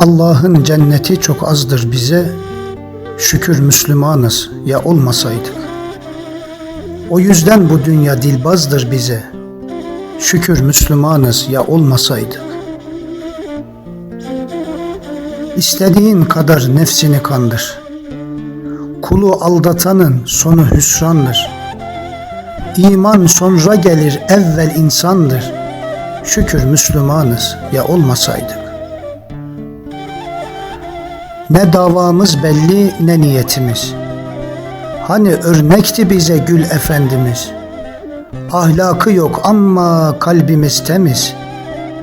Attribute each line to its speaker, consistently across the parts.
Speaker 1: Allah'ın cenneti çok azdır bize, şükür Müslümanız ya olmasaydık. O yüzden bu dünya dilbazdır bize, şükür Müslümanız ya olmasaydık. İstediğin kadar nefsini kandır. Kulu aldatanın sonu hüsrandır. İman sonra gelir evvel insandır. Şükür Müslümanız ya olmasaydık. Ne davamız belli ne niyetimiz. Hani örnekti bize Gül Efendimiz. Ahlakı yok ama kalbimiz temiz.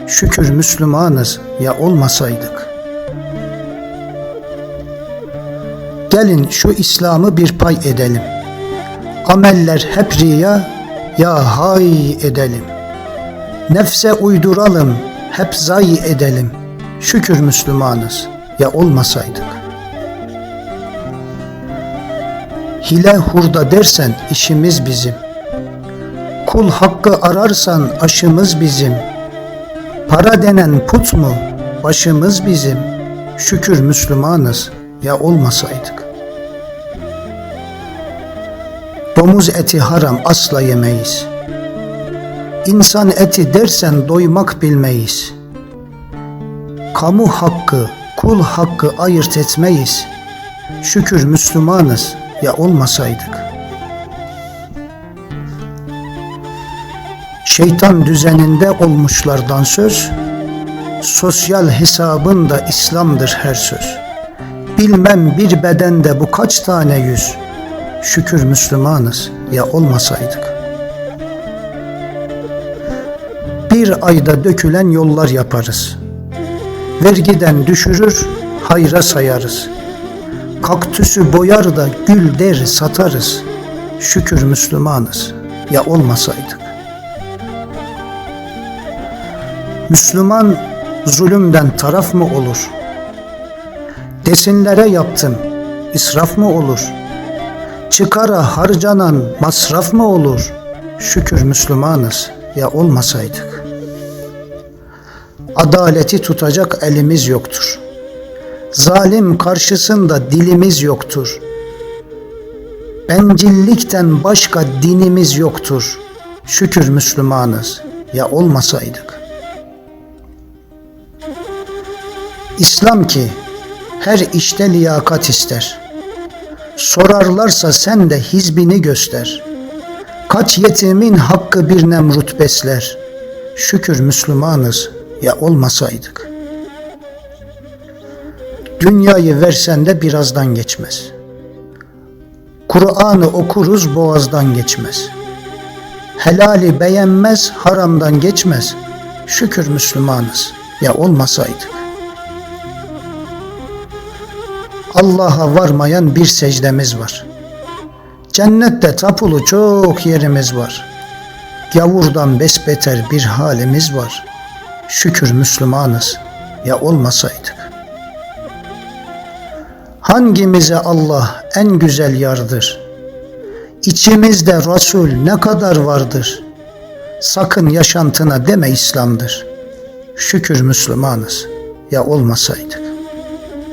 Speaker 1: Şükür Müslümanız ya olmasaydık. Gelin şu İslam'ı bir pay edelim. Ameller hep riya, ya hay edelim. Nefse uyduralım, hep zayi edelim. Şükür Müslümanız, ya olmasaydık. Hile hurda dersen işimiz bizim. Kul hakkı ararsan aşımız bizim. Para denen put mu? Başımız bizim. Şükür Müslümanız, ya olmasaydık. Domuz eti haram asla yemeyiz. İnsan eti dersen doymak bilmeyiz. Kamu hakkı, kul hakkı ayırt etmeyiz. Şükür Müslümanız ya olmasaydık. Şeytan düzeninde olmuşlardan söz, sosyal hesabın da İslam'dır her söz. Bilmem bir bedende bu kaç tane yüz, şükür Müslümanız ya olmasaydık. Bir ayda dökülen yollar yaparız. Vergiden düşürür, hayra sayarız. Kaktüsü boyar da gül der satarız. Şükür Müslümanız ya olmasaydık. Müslüman zulümden taraf mı olur? Desinlere yaptım, israf mı olur? Çıkara harcanan masraf mı olur? Şükür Müslümanız ya olmasaydık. Adaleti tutacak elimiz yoktur. Zalim karşısında dilimiz yoktur. Bencillikten başka dinimiz yoktur. Şükür Müslümanız ya olmasaydık. İslam ki her işte liyakat ister. Sorarlarsa sen de hizbini göster. Kaç yetimin hakkı bir nemrut besler. Şükür Müslümanız ya olmasaydık. Dünyayı versen de birazdan geçmez. Kur'an'ı okuruz boğazdan geçmez. Helali beğenmez haramdan geçmez. Şükür Müslümanız ya olmasaydık. Allah'a varmayan bir secdemiz var. Cennette tapulu çok yerimiz var. Gavurdan besbeter bir halimiz var. Şükür Müslümanız ya olmasaydık. Hangimize Allah en güzel yardır? İçimizde Resul ne kadar vardır? Sakın yaşantına deme İslam'dır. Şükür Müslümanız ya olmasaydık.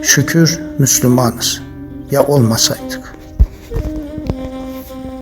Speaker 1: Şükür Müslümanız ya olmasaydık.